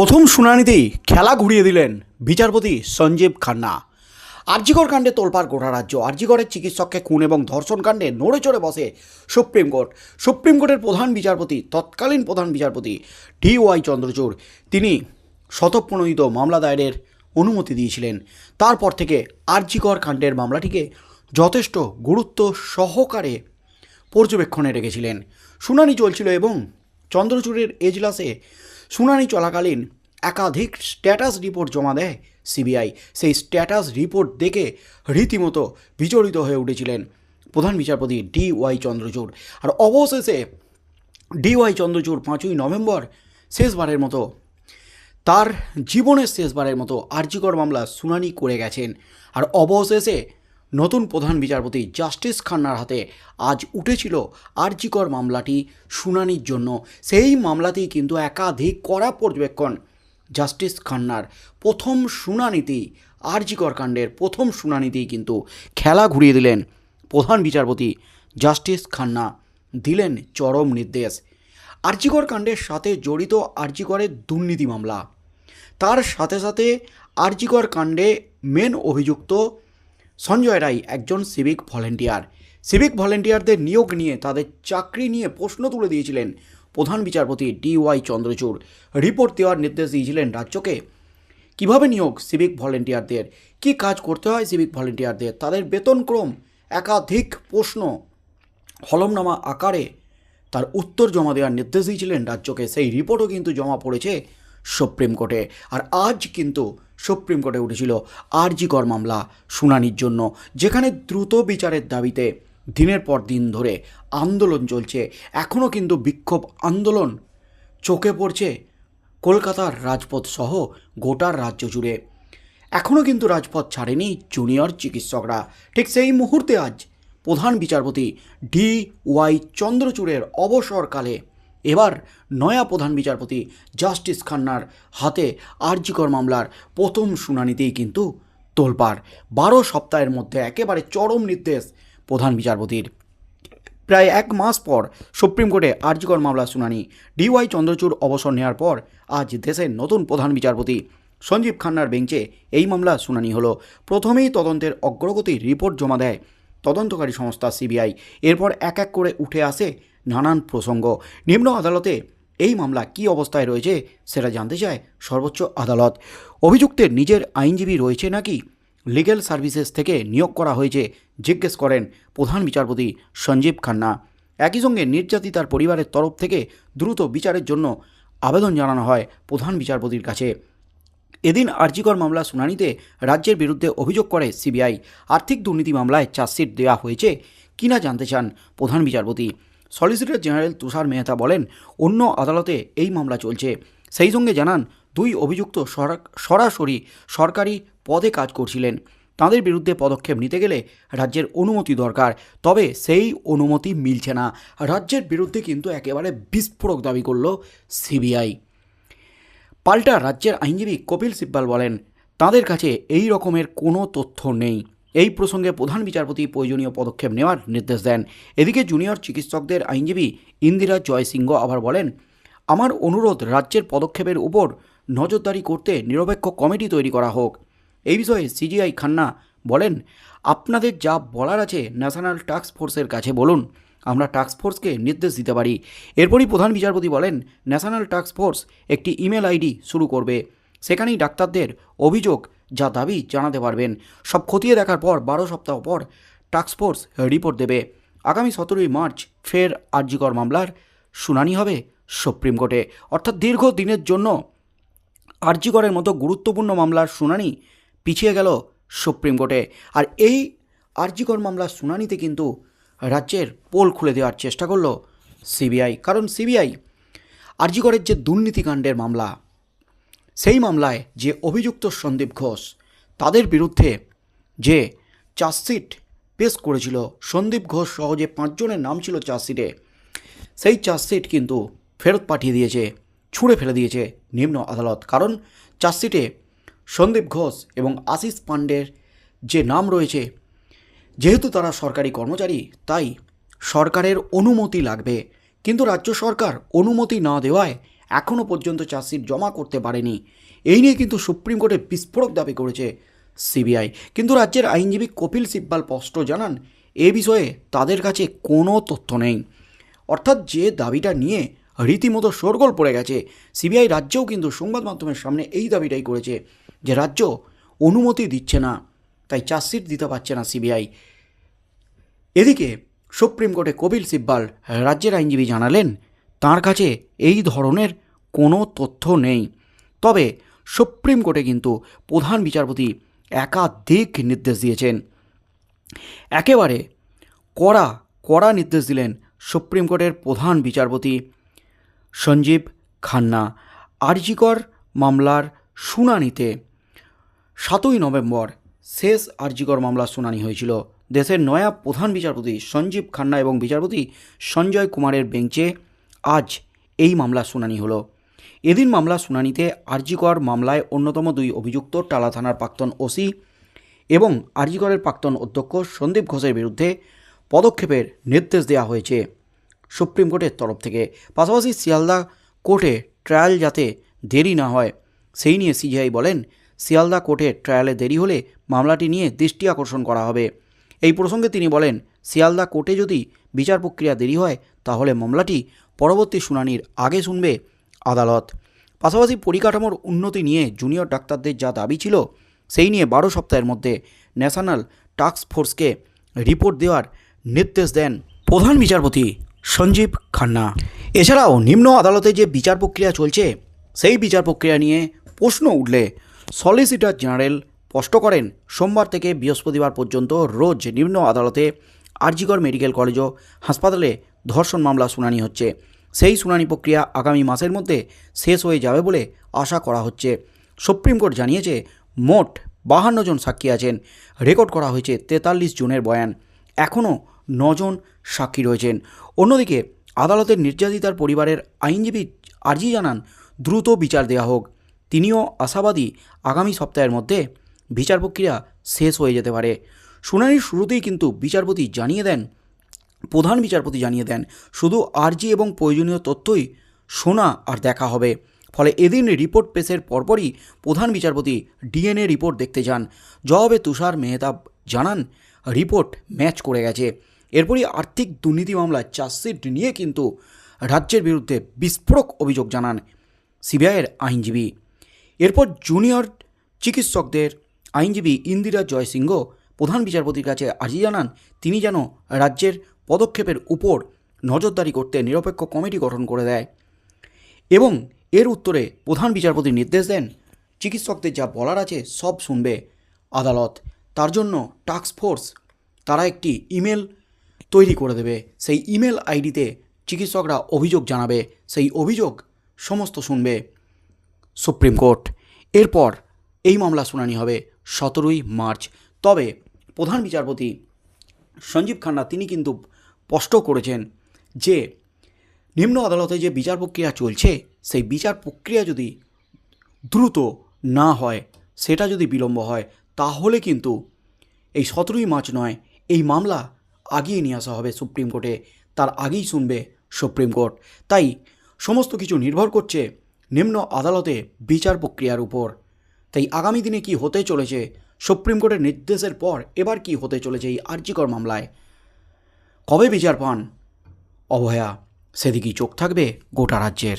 প্রথম শুনানিতেই খেলা ঘুরিয়ে দিলেন বিচারপতি সঞ্জীব খান্না। আরজিকর কাণ্ডে তোলপার গোটা রাজ্য। আরজিকরের চিকিৎসককে খুন এবং ধর্ষণ কাণ্ডে নড়ে চড়ে বসে সুপ্রিম কোর্ট। সুপ্রিম কোর্টের প্রধান বিচারপতি, তৎকালীন প্রধান বিচারপতি ডি ওয়াই চন্দ্রচূড়। তিনি শতপ্রণোদিত মামলা দায়েরের অনুমতি দিয়েছিলেন। তারপর থেকে আরজিকর কাণ্ডের মামলাটিকে যথেষ্ট গুরুত্ব সহকারে পর্যবেক্ষণে রেখেছিলেন। শুনানি চলছিল এবং চন্দ্রচূড়ের এজলাসে শুনানি চলাকালীন একাধিক স্ট্যাটাস রিপোর্ট জমা দেয় সিবিআই। সেই স্ট্যাটাস রিপোর্ট দেখে রীতিমতো বিচলিত হয়ে উঠেছিলেন প্রধান বিচারপতি ডি ওয়াই চন্দ্রচূড়। আর অবশেষে ডি ওয়াই চন্দ্রচূড় পাঁচই নভেম্বর শেষবারের মতো তার জীবনের শেষবারের মতো আর্যিকর মামলা শুনানি করে গেছেন। আর অবশেষে নতুন প্রধান বিচারপতি জাস্টিস খান্নার হাতে আজ উঠেছিল আর্যিকর মামলাটি শুনানির জন্য। সেই মামলাতেই কিন্তু একাধিক কড়া পর্যবেক্ষণ। জাস্টিস খান্নার প্রথম শুনানিতেই, আর্যিকর কাণ্ডের প্রথম শুনানিতেই কিন্তু খেলা ঘুরিয়ে দিলেন প্রধান বিচারপতি জাস্টিস খান্না। দিলেন চরম নির্দেশ। আর্যিকর কাণ্ডের সাথে জড়িত আর্যিকরের দুর্নীতি মামলা। তার সাথে সাথে আর্যিকর কাণ্ডে মেন অভিযুক্ত সঞ্জয় রায় একজন সিভিক ভলেন্টিয়ার সিভিক ভলেন্টিয়ারদের নিয়োগ নিয়ে তাদের চাকরি নিয়ে প্রশ্ন তুলে দিয়েছিলেন প্রধান বিচারপতি ডি ওয়াই চন্দ্রচূড়। রিপোর্ট দেওয়ার নির্দেশ দিয়েছিলেন রাজ্যকে। কীভাবে নিয়োগ সিভিক ভলেন্টিয়ারদের কি কাজ করতে হয় সিভিক ভলেন্টিয়ারদের তাদের বেতনক্রম একাধিক প্রশ্ন। হলমনামা আকারে তার উত্তর জমা দেওয়ার নির্দেশ দিয়েছিলেন রাজ্যকে। সেই রিপোর্টও কিন্তু জমা পড়েছে সুপ্রিম কোর্টে। আর আজ কিন্তু সুপ্রিম কোর্টে উঠেছিল আরজিকর মামলা শুনানির জন্য, যেখানে দ্রুত বিচারের দাবিতে দিনের পর দিন ধরে আন্দোলন চলছে। এখনও কিন্তু বিক্ষোভ আন্দোলন চোখে পড়ছে কলকাতার রাজপথ সহ গোটার রাজ্য জুড়ে। এখনও কিন্তু রাজপথ ছাড়েনি জুনিয়র চিকিৎসকরা। ঠিক সেই মুহূর্তে আজ প্রধান বিচারপতি ডি ওয়াই চন্দ্রচূড়ের অবসরকালে এবার নয়া প্রধান বিচারপতি জাস্টিস খান্নার হাতে আরজিকর মামলার প্রথম শুনানিতেই কিন্তু তোলপাড়। বারো সপ্তাহের মধ্যে একেবারে চরম নির্দেশ প্রধান বিচারপতির। প্রায় এক মাস পর সুপ্রিম কোর্টে আর্যকর মামলা শুনানি। ডিওয়াই চন্দ্রচূড় অবসর নেওয়ার পর আজ দেশের নতুন প্রধান বিচারপতি সঞ্জীব খান্নার বেঞ্চে এই মামলা শুনানি হলো। প্রথমেই তদন্তের অগ্রগতির রিপোর্ট জমা দেয় তদন্তকারী সংস্থা সিবিআই। এরপর এক এক করে উঠে আসে নানান প্রসঙ্গ। নিম্ন আদালতে এই মামলা কী অবস্থায় রয়েছে সেটা জানতে চায় সর্বোচ্চ আদালত। অভিযুক্তের নিজের আইনজীবী রয়েছে নাকি? লিগ্যাল সার্ভিসেস থেকে নিয়োগ করা হয়েছে, জিজ্ঞেস করেন প্রধান বিচারপতি সঞ্জীব খান্না। একই সঙ্গে নির্যাতিতার পরিবারের তরফ থেকে দ্রুত বিচারের জন্য আবেদন জানানো হয় প্রধান বিচারপতির কাছে। এদিন আরজিকর মামলা শুনানিতে রাজ্যের বিরুদ্ধে অভিযোগ করে সিবিআই। আর্থিক দুর্নীতি মামলায় চার্জশিট দেওয়া হয়েছে কিনা জানতে চান প্রধান বিচারপতি। সলিসিটর জেনারেল তুষার মেহতা বলেন, অন্য আদালতে এই মামলা চলছে। সেই সঙ্গে জানান, দুই অভিযুক্ত সরা- সরাসরি সরকারি পদে কাজ করছিলেন। তাদের বিরুদ্ধে পদক্ষেপ নিতে গেলে রাজ্যের অনুমতি দরকার, তবে সেই অনুমতি মিলছে না। রাজ্যের বিরুদ্ধে কিন্তু একেবারে বিস্ফোরক দাবি করল সিবিআই। পাল্টা রাজ্যের আইনজীবী কপিল সিব্বাল বলেন, তাদের কাছে এই রকমের কোনো তথ্য নেই। এই প্রসঙ্গে প্রধান বিচারপতি প্রয়োজনীয় পদক্ষেপ নেওয়ার নির্দেশ দেন। এদিকে জুনিয়র চিকিৎসকদের আইনজীবী ইন্দিরা জয়সিংহ আবার বলেন, আমার অনুরোধ রাজ্যের পদক্ষেপের উপর নজরদারি করতে নিরপেক্ষ কমিটি তৈরি করা হোক। এই বিষয়ে সিজিআই খান্না বলেন, আপনাদের যা বলার আছে ন্যাশনাল টাস্ক ফোর্সের কাছে বলুন, আমরা টাস্ক ফোর্সকে নির্দেশ দিতে পারি। এরপরই প্রধান বিচারপতি বলেন, ন্যাশনাল টাস্ক ফোর্স একটি ইমেল আইডি শুরু করবে। সেখানেই ডাক্তারদের অভিযোগ যা দাবি জানাতে পারবেন। সব খতিয়ে দেখার পর বারো সপ্তাহ পর ফোর্স রিপোর্ট দেবে। আগামী সতেরোই মার্চ ফের আরজিকর মামলার শুনানি হবে সুপ্রিম কোর্টে। অর্থাৎ দীর্ঘ দিনের জন্য আরজিকরের মতো গুরুত্বপূর্ণ মামলার শুনানি পিছিয়ে গেল সুপ্রিম কোর্টে। আর এই আরজিকর মামলার শুনানিতে কিন্তু রাজ্যের পোল খুলে দেওয়ার চেষ্টা করল সিবিআই। কারণ সিবিআই আরজিকরের যে দুর্নীতিকাণ্ডের মামলা সেই মামলায় যে অভিযুক্ত সন্দীপ ঘোষ, তাদের বিরুদ্ধে যে চার্জশিট পেশ করেছিল, সন্দীপ ঘোষ সহ যে পাঁচজনের নাম ছিল চার্জশিটে, সেই চার্জশিট কিন্তু ফেরত পাঠিয়ে দিয়েছে, ছুঁড়ে ফেলে দিয়েছে নিম্ন আদালত। কারণ চার্জশিটে সন্দীপ ঘোষ এবং আশিস পাণ্ডের যে নাম রয়েছে, যেহেতু তারা সরকারি কর্মচারী, তাই সরকারের অনুমতি লাগবে। কিন্তু রাজ্য সরকার অনুমতি না দেওয়ায় এখনও পর্যন্ত চার্জশিট জমা করতে পারেনি। এই নিয়ে কিন্তু সুপ্রিম কোর্টে বিস্ফোরক দাবি করেছে সিবিআই। কিন্তু রাজ্যের আইনজীবী কপিল সিব্বাল স্পষ্ট জানান, এ বিষয়ে তাদের কাছে কোনো তথ্য নেই। অর্থাৎ যে দাবিটা নিয়ে রীতিমতো শোরগোল পড়ে গেছে, সিবিআই রাজ্যও কিন্তু সংবাদ মাধ্যমের সামনে এই দাবিটাই করেছে যে রাজ্য অনুমতি দিচ্ছে না, তাই চার্জশিট দিতে পারছে না সিবিআই। এদিকে সুপ্রিম কোর্টে কপিল সিব্বাল রাজ্যের আইনজীবী জানালেন তার কাছে এই ধরনের কোনো তথ্য নেই। তবে সুপ্রিম কোর্টে কিন্তু প্রধান বিচারপতি একাধিক নির্দেশ দিয়েছেন। একেবারে কড়া কড়া নির্দেশ দিলেন সুপ্রিম কোর্টের প্রধান বিচারপতি সঞ্জীব খান্না। আরজিকর মামলার শুনানিতে সাতই নভেম্বর শেষ আরজিকর মামলার শুনানি হয়েছিল। দেশের নয়া প্রধান বিচারপতি সঞ্জীব খান্না এবং বিচারপতি সঞ্জয় কুমারের বেঞ্চে আজ এই মামলার শুনানি হলো। এদিন মামলার শুনানিতে আরজিকর মামলায় অন্যতম দুই অভিযুক্ত টালা থানার প্রাক্তন ওসি এবং আরজিকরের প্রাক্তন অধ্যক্ষ সন্দীপ ঘোষের বিরুদ্ধে পদক্ষেপের নির্দেশ দেওয়া হয়েছে সুপ্রিম কোর্টের তরফ থেকে। পাশাপাশি শিয়ালদা কোর্টে ট্রায়াল যাতে দেরি না হয়, সেই নিয়ে সিজিআই বলেন, শিয়ালদা কোর্টে ট্রায়ালে দেরি হলে মামলাটি নিয়ে দৃষ্টি আকর্ষণ করা হবে। এই প্রসঙ্গে তিনি বলেন, শিয়ালদা কোর্টে যদি বিচার প্রক্রিয়া দেরি হয়, তাহলে মামলাটি পরবর্তী শুনানির আগে শুনবে আদালত। পাশাপাশি পরিকাঠামোর উন্নতি নিয়ে জুনিয়র ডাক্তারদের যা দাবি ছিল, সেই নিয়ে বারো সপ্তাহের মধ্যে ন্যাশনাল টাস্ক ফোর্সকে রিপোর্ট দেওয়ার নির্দেশ দেন প্রধান বিচারপতি সঞ্জীব খান্না। এছাড়াও নিম্ন আদালতে যে বিচার প্রক্রিয়া চলছে, সেই বিচার প্রক্রিয়া নিয়ে প্রশ্ন উঠলে সলিসিটর জেনারেল স্পষ্ট করেন, সোমবার থেকে বৃহস্পতিবার পর্যন্ত রোজ নিম্ন আদালতে আরজিকর মেডিকেল কলেজ ও হাসপাতালে ধর্ষণ মামলা শুনানি হচ্ছে। সেই শুনানি প্রক্রিয়া আগামী মাসের মধ্যে শেষ হয়ে যাবে বলে আশা করা হচ্ছে। সুপ্রিম কোর্ট জানিয়েছে, মোট বাহান্ন জন সাক্ষী আছেন। রেকর্ড করা হয়েছে তেতাল্লিশ জনের বয়ান। এখনও নজন সাক্ষী রয়েছেন। অন্যদিকে, আদালতের নির্যাতিতার পরিবারের আইনজীবী আর্জি জানান, দ্রুত বিচার দেওয়া হোক। তিনিও আশাবাদী আগামী সপ্তাহের মধ্যে বিচার প্রক্রিয়া শেষ হয়ে যেতে পারে। শুনানির শুরুতেই কিন্তু বিচারপতি জানিয়ে দেন প্রধান বিচারপতি জানিয়ে দেন, শুধু আর্জি এবং প্রয়োজনীয় তথ্যই শোনা আর দেখা হবে। ফলে এদিন রিপোর্ট পেশের পরপরই প্রধান বিচারপতি ডিএনএ রিপোর্ট দেখতে যান। জবাবে তুষার মেহতাব জানান, রিপোর্ট ম্যাচ করে গেছে। এরপরই আর্থিক দুর্নীতি মামলায় চার্জশিট নিয়ে কিন্তু রাজ্যের বিরুদ্ধে বিস্ফোরক অভিযোগ জানান সিবিআইয়ের আইনজীবী। এরপর জুনিয়র চিকিৎসকদের আইনজীবী ইন্দিরা জয়সিংহ প্রধান বিচারপতির কাছে আর্জি জানান, তিনি যেন রাজ্যের পদক্ষেপের উপর নজরদারি করতে নিরপেক্ষ কমিটি গঠন করে দেয় এবং এর উত্তরে প্রধান বিচারপতি নির্দেশ দেন, চিকিৎসকদের যা বলার আছে সব শুনবে আদালত। তার জন্য টাস্ক ফোর্স, তারা একটি ইমেল তৈরি করে দেবে। সেই ইমেল আইডিতে চিকিৎসকরা অভিযোগ জানাবে, সেই অভিযোগ সমস্ত শুনবে। সুপ্রিম কোর্ট, এরপর এই মামলা শুনানি হবে সতেরোই মার্চ। তবে প্রধান বিচারপতি সঞ্জীব খান্না, তিনি কিন্তু স্পষ্ট করেছেন যে নিম্ন আদালতে যে বিচার প্রক্রিয়া চলছে, সেই বিচার প্রক্রিয়া যদি দ্রুত না হয়, সেটা যদি বিলম্ব হয়, তাহলে কিন্তু এই সতেরোই মার্চ নয়, এই মামলা আগিয়ে নিয়ে আসা হবে সুপ্রিম কোর্টে। তার আগেই শুনবে সুপ্রিম কোর্ট। তাই সমস্ত কিছু নির্ভর করছে নিম্ন আদালতে বিচার প্রক্রিয়ার উপর। তাই আগামী দিনে কি হতে চলেছে, সুপ্রিম কোর্টের নির্দেশের পর এবার কি হতে চলেছে এই আর্জিকর মামলায়? কবে বিচার পান? অভয়া সেদিকেই চোখ থাকবে গোটা রাজ্যের।